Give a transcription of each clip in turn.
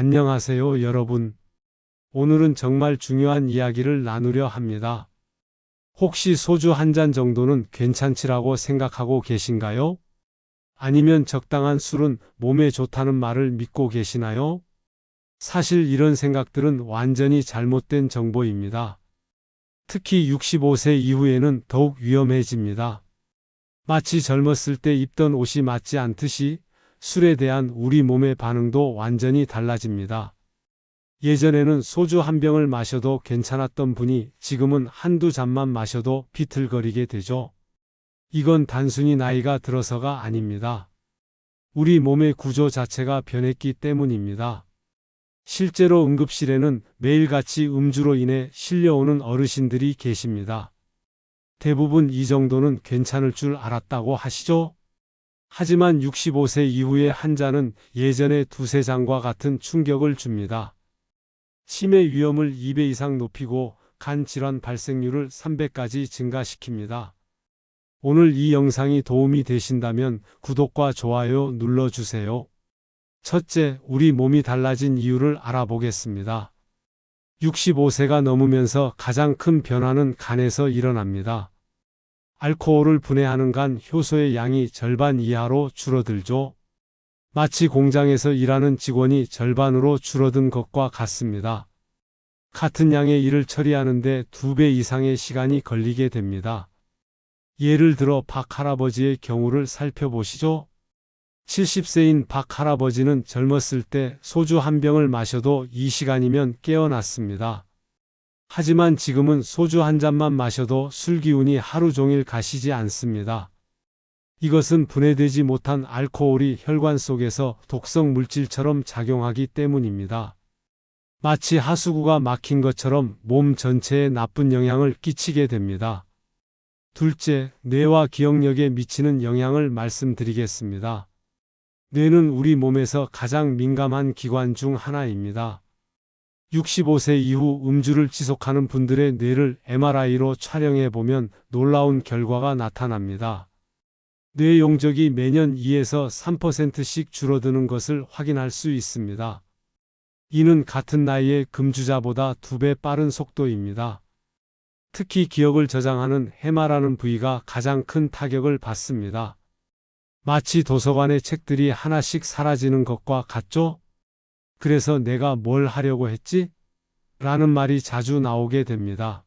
안녕하세요, 여러분. 오늘은 정말 중요한 이야기를 나누려 합니다. 혹시 소주 한 잔 정도는 괜찮지라고 생각하고 계신가요? 아니면 적당한 술은 몸에 좋다는 말을 믿고 계시나요? 사실 이런 생각들은 완전히 잘못된 정보입니다. 특히 65세 이후에는 더욱 위험해집니다. 마치 젊었을 때 입던 옷이 맞지 않듯이 술에 대한 우리 몸의 반응도 완전히 달라집니다. 예전에는 소주 한 병을 마셔도 괜찮았던 분이 지금은 한두 잔만 마셔도 비틀거리게 되죠. 이건 단순히 나이가 들어서가 아닙니다. 우리 몸의 구조 자체가 변했기 때문입니다. 실제로 응급실에는 매일같이 음주로 인해 실려오는 어르신들이 계십니다. 대부분 이 정도는 괜찮을 줄 알았다고 하시죠? 하지만 65세 이후의 한 잔은 예전의 두세 잔과 같은 충격을 줍니다. 치매 위험을 2배 이상 높이고 간 질환 발생률을 3배까지 증가시킵니다. 오늘 이 영상이 도움이 되신다면 구독과 좋아요 눌러주세요. 첫째, 우리 몸이 달라진 이유를 알아보겠습니다. 65세가 넘으면서 가장 큰 변화는 간에서 일어납니다. 알코올을 분해하는 간 효소의 양이 절반 이하로 줄어들죠. 마치 공장에서 일하는 직원이 절반으로 줄어든 것과 같습니다. 같은 양의 일을 처리하는데 두 배 이상의 시간이 걸리게 됩니다. 예를 들어 박 할아버지의 경우를 살펴보시죠. 70세인 박 할아버지는 젊었을 때 소주 한 병을 마셔도 이 시간이면 깨어났습니다. 하지만 지금은 소주 한 잔만 마셔도 술 기운이 하루 종일 가시지 않습니다. 이것은 분해되지 못한 알코올이 혈관 속에서 독성 물질처럼 작용하기 때문입니다. 마치 하수구가 막힌 것처럼 몸 전체에 나쁜 영향을 끼치게 됩니다. 둘째, 뇌와 기억력에 미치는 영향을 말씀드리겠습니다. 뇌는 우리 몸에서 가장 민감한 기관 중 하나입니다. 65세 이후 음주를 지속하는 분들의 뇌를 MRI로 촬영해 보면 놀라운 결과가 나타납니다. 뇌 용적이 매년 2에서 3%씩 줄어드는 것을 확인할 수 있습니다. 이는 같은 나이의 금주자보다 두 배 빠른 속도입니다. 특히 기억을 저장하는 해마라는 부위가 가장 큰 타격을 받습니다. 마치 도서관의 책들이 하나씩 사라지는 것과 같죠? 그래서 내가 뭘 하려고 했지? 라는 말이 자주 나오게 됩니다.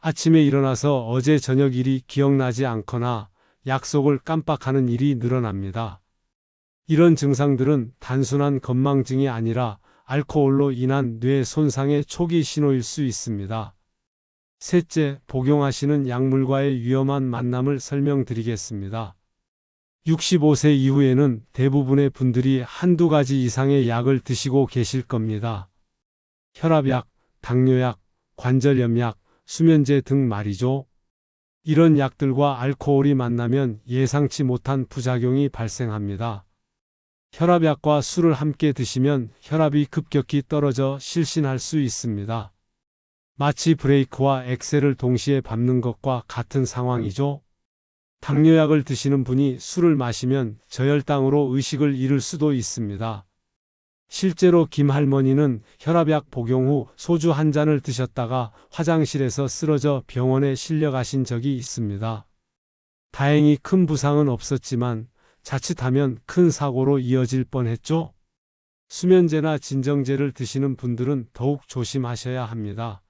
아침에 일어나서 어제 저녁 일이 기억나지 않거나 약속을 깜빡하는 일이 늘어납니다. 이런 증상들은 단순한 건망증이 아니라 알코올로 인한 뇌 손상의 초기 신호일 수 있습니다. 셋째, 복용하시는 약물과의 위험한 만남을 설명드리겠습니다. 65세 이후에는 대부분의 분들이 한두 가지 이상의 약을 드시고 계실 겁니다. 혈압약, 당뇨약, 관절염약, 수면제 등 말이죠. 이런 약들과 알코올이 만나면 예상치 못한 부작용이 발생합니다. 혈압약과 술을 함께 드시면 혈압이 급격히 떨어져 실신할 수 있습니다. 마치 브레이크와 엑셀을 동시에 밟는 것과 같은 상황이죠. 당뇨약을 드시는 분이 술을 마시면 저혈당으로 의식을 잃을 수도 있습니다. 실제로 김 할머니는 혈압약 복용 후 소주 한 잔을 드셨다가 화장실에서 쓰러져 병원에 실려가신 적이 있습니다. 다행히 큰 부상은 없었지만 자칫하면 큰 사고로 이어질 뻔했죠. 수면제나 진정제를 드시는 분들은 더욱 조심하셔야 합니다.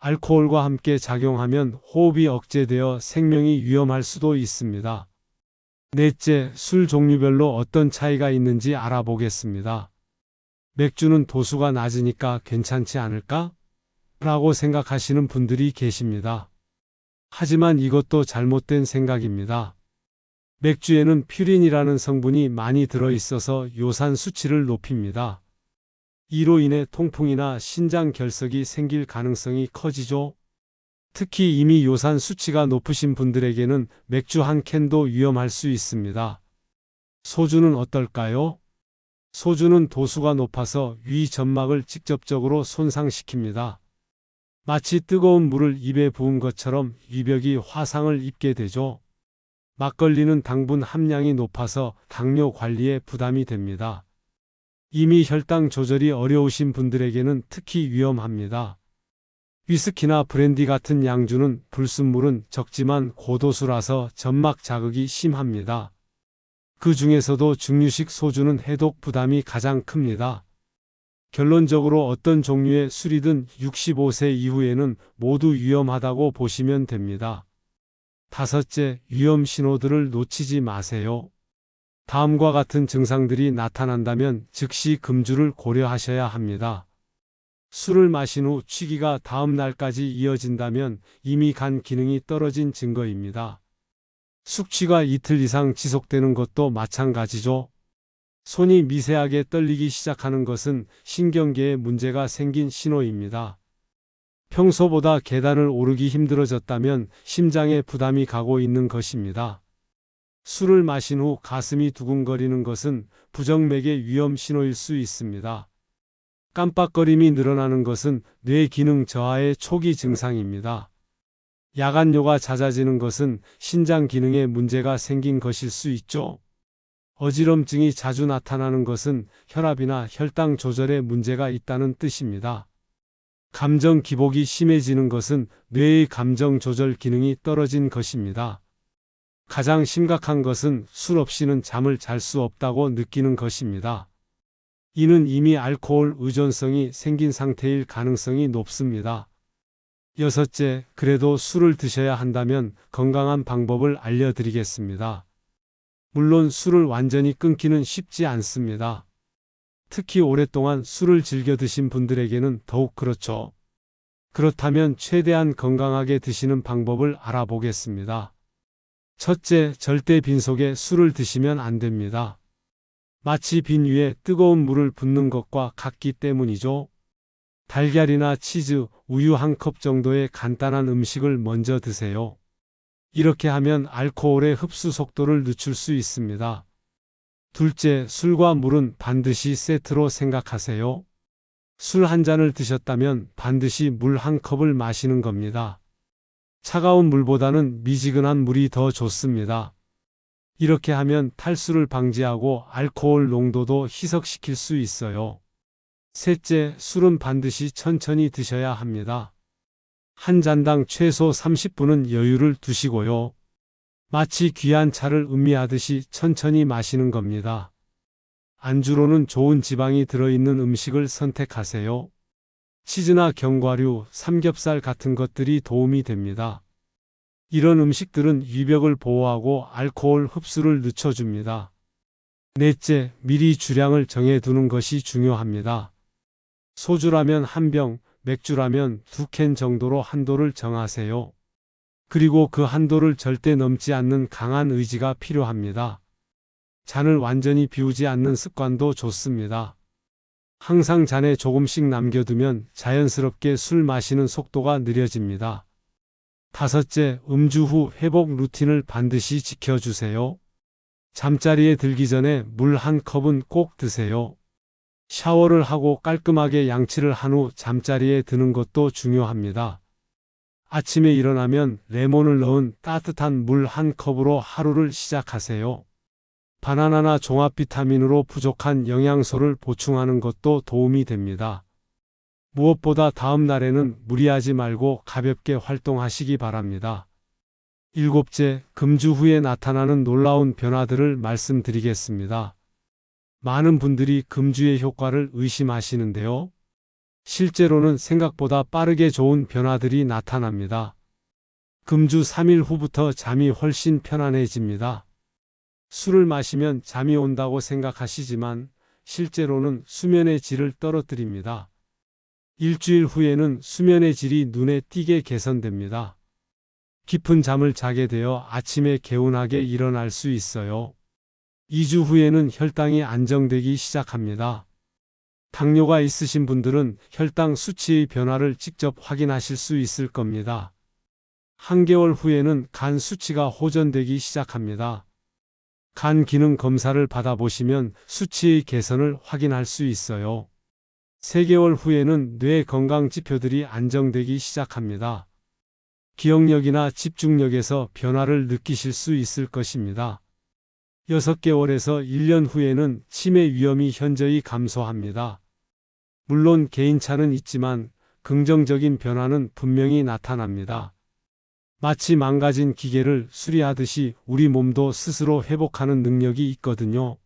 알코올과 함께 작용하면 호흡이 억제되어 생명이 위험할 수도 있습니다. 넷째, 술 종류별로 어떤 차이가 있는지 알아보겠습니다. 맥주는 도수가 낮으니까 괜찮지 않을까? 라고 생각하시는 분들이 계십니다. 하지만 이것도 잘못된 생각입니다. 맥주에는 퓨린이라는 성분이 많이 들어 있어서 요산 수치를 높입니다. 이로 인해 통풍이나 신장 결석이 생길 가능성이 커지죠. 특히 이미 요산 수치가 높으신 분들에게는 맥주 한 캔도 위험할 수 있습니다. 소주는 어떨까요? 소주는 도수가 높아서 위 점막을 직접적으로 손상시킵니다. 마치 뜨거운 물을 입에 부은 것처럼 위벽이 화상을 입게 되죠. 막걸리는 당분 함량이 높아서 당뇨 관리에 부담이 됩니다. 이미 혈당 조절이 어려우신 분들에게는 특히 위험합니다. 위스키나 브랜디 같은 양주는 불순물은 적지만 고도수라서 점막 자극이 심합니다. 그 중에서도 증류식 소주는 해독 부담이 가장 큽니다. 결론적으로 어떤 종류의 술이든 65세 이후에는 모두 위험하다고 보시면 됩니다. 다섯째, 위험 신호들을 놓치지 마세요. 다음과 같은 증상들이 나타난다면 즉시 금주를 고려하셔야 합니다. 술을 마신 후 취기가 다음 날까지 이어진다면 이미 간 기능이 떨어진 증거입니다. 숙취가 이틀 이상 지속되는 것도 마찬가지죠. 손이 미세하게 떨리기 시작하는 것은 신경계에 문제가 생긴 신호입니다. 평소보다 계단을 오르기 힘들어졌다면 심장에 부담이 가고 있는 것입니다. 술을 마신 후 가슴이 두근거리는 것은 부정맥의 위험 신호일 수 있습니다. 깜빡거림이 늘어나는 것은 뇌 기능 저하의 초기 증상입니다. 야간뇨가 잦아지는 것은 신장 기능에 문제가 생긴 것일 수 있죠. 어지럼증이 자주 나타나는 것은 혈압이나 혈당 조절에 문제가 있다는 뜻입니다. 감정 기복이 심해지는 것은 뇌의 감정 조절 기능이 떨어진 것입니다. 가장 심각한 것은 술 없이는 잠을 잘 수 없다고 느끼는 것입니다. 이는 이미 알코올 의존성이 생긴 상태일 가능성이 높습니다. 여섯째, 그래도 술을 드셔야 한다면 건강한 방법을 알려드리겠습니다. 물론 술을 완전히 끊기는 쉽지 않습니다. 특히 오랫동안 술을 즐겨 드신 분들에게는 더욱 그렇죠. 그렇다면 최대한 건강하게 드시는 방법을 알아보겠습니다. 첫째, 절대 빈속에 술을 드시면 안 됩니다. 마치 빈 위에 뜨거운 물을 붓는 것과 같기 때문이죠. 달걀이나 치즈, 우유 한 컵 정도의 간단한 음식을 먼저 드세요. 이렇게 하면 알코올의 흡수 속도를 늦출 수 있습니다. 둘째, 술과 물은 반드시 세트로 생각하세요. 술 한 잔을 드셨다면 반드시 물 한 컵을 마시는 겁니다. 차가운 물보다는 미지근한 물이 더 좋습니다. 이렇게 하면 탈수를 방지하고 알코올 농도도 희석시킬 수 있어요. 셋째, 술은 반드시 천천히 드셔야 합니다. 한 잔당 최소 30분은 여유를 두시고요. 마치 귀한 차를 음미하듯이 천천히 마시는 겁니다. 안주로는 좋은 지방이 들어있는 음식을 선택하세요. 치즈나 견과류, 삼겹살 같은 것들이 도움이 됩니다. 이런 음식들은 위벽을 보호하고 알코올 흡수를 늦춰줍니다. 넷째, 미리 주량을 정해두는 것이 중요합니다. 소주라면 한 병, 맥주라면 두 캔 정도로 한도를 정하세요. 그리고 그 한도를 절대 넘지 않는 강한 의지가 필요합니다. 잔을 완전히 비우지 않는 습관도 좋습니다. 항상 잔에 조금씩 남겨두면 자연스럽게 술 마시는 속도가 느려집니다. 다섯째, 음주 후 회복 루틴을 반드시 지켜주세요. 잠자리에 들기 전에 물 한 컵은 꼭 드세요. 샤워를 하고 깔끔하게 양치를 한 후 잠자리에 드는 것도 중요합니다. 아침에 일어나면 레몬을 넣은 따뜻한 물 한 컵으로 하루를 시작하세요. 바나나나 종합 비타민으로 부족한 영양소를 보충하는 것도 도움이 됩니다. 무엇보다 다음 날에는 무리하지 말고 가볍게 활동하시기 바랍니다. 일곱째, 금주 후에 나타나는 놀라운 변화들을 말씀드리겠습니다. 많은 분들이 금주의 효과를 의심하시는데요. 실제로는 생각보다 빠르게 좋은 변화들이 나타납니다. 금주 3일 후부터 잠이 훨씬 편안해집니다. 술을 마시면 잠이 온다고 생각하시지만 실제로는 수면의 질을 떨어뜨립니다. 일주일 후에는 수면의 질이 눈에 띄게 개선됩니다. 깊은 잠을 자게 되어 아침에 개운하게 일어날 수 있어요. 2주 후에는 혈당이 안정되기 시작합니다. 당뇨가 있으신 분들은 혈당 수치의 변화를 직접 확인하실 수 있을 겁니다. 한개월 후에는 간 수치가 호전되기 시작합니다. 간 기능 검사를 받아보시면 수치의 개선을 확인할 수 있어요. 3개월 후에는 뇌 건강 지표들이 안정되기 시작합니다. 기억력이나 집중력에서 변화를 느끼실 수 있을 것입니다. 6개월에서 1년 후에는 치매 위험이 현저히 감소합니다. 물론 개인차는 있지만 긍정적인 변화는 분명히 나타납니다. 마치 망가진 기계를 수리하듯이 우리 몸도 스스로 회복하는 능력이 있거든요.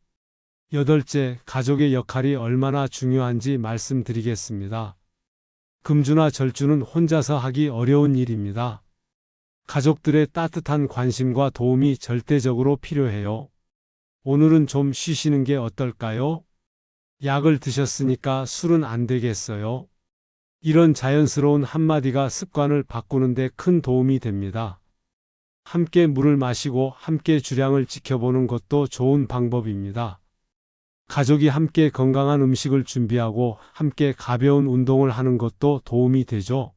여덟째, 가족의 역할이 얼마나 중요한지 말씀드리겠습니다. 금주나 절주는 혼자서 하기 어려운 일입니다. 가족들의 따뜻한 관심과 도움이 절대적으로 필요해요. 오늘은 좀 쉬시는 게 어떨까요? 약을 드셨으니까 술은 안 되겠어요. 이런 자연스러운 한마디가 습관을 바꾸는데 큰 도움이 됩니다. 함께 물을 마시고 함께 주량을 지켜보는 것도 좋은 방법입니다. 가족이 함께 건강한 음식을 준비하고 함께 가벼운 운동을 하는 것도 도움이 되죠.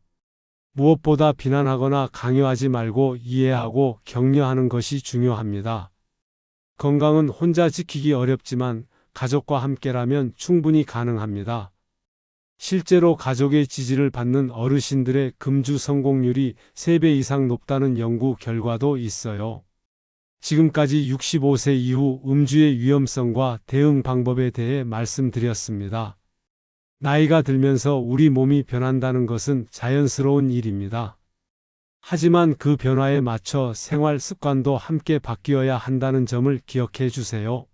무엇보다 비난하거나 강요하지 말고 이해하고 격려하는 것이 중요합니다. 건강은 혼자 지키기 어렵지만 가족과 함께라면 충분히 가능합니다. 실제로 가족의 지지를 받는 어르신들의 금주 성공률이 3배 이상 높다는 연구 결과도 있어요. 지금까지 65세 이후 음주의 위험성과 대응 방법에 대해 말씀드렸습니다. 나이가 들면서 우리 몸이 변한다는 것은 자연스러운 일입니다. 하지만 그 변화에 맞춰 생활 습관도 함께 바뀌어야 한다는 점을 기억해 주세요.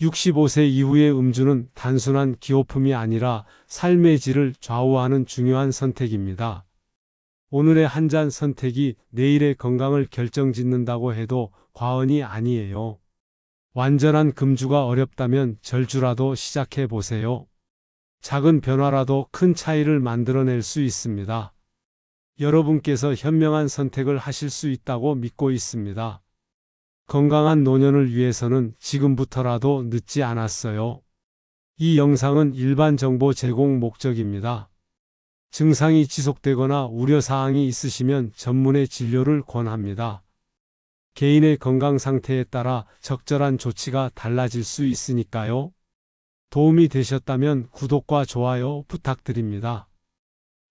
65세 이후의 음주는 단순한 기호품이 아니라 삶의 질을 좌우하는 중요한 선택입니다. 오늘의 한 잔 선택이 내일의 건강을 결정짓는다고 해도 과언이 아니에요. 완전한 금주가 어렵다면 절주라도 시작해 보세요. 작은 변화라도 큰 차이를 만들어낼 수 있습니다. 여러분께서 현명한 선택을 하실 수 있다고 믿고 있습니다. 건강한 노년을 위해서는 지금부터라도 늦지 않았어요. 이 영상은 일반 정보 제공 목적입니다. 증상이 지속되거나 우려사항이 있으시면 전문의 진료를 권합니다. 개인의 건강 상태에 따라 적절한 조치가 달라질 수 있으니까요. 도움이 되셨다면 구독과 좋아요 부탁드립니다.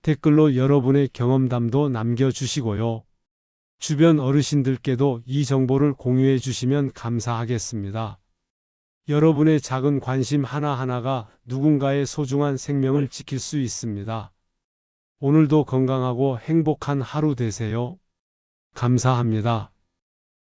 댓글로 여러분의 경험담도 남겨주시고요. 주변 어르신들께도 이 정보를 공유해 주시면 감사하겠습니다. 여러분의 작은 관심 하나하나가 누군가의 소중한 생명을 지킬 수 있습니다. 오늘도 건강하고 행복한 하루 되세요. 감사합니다.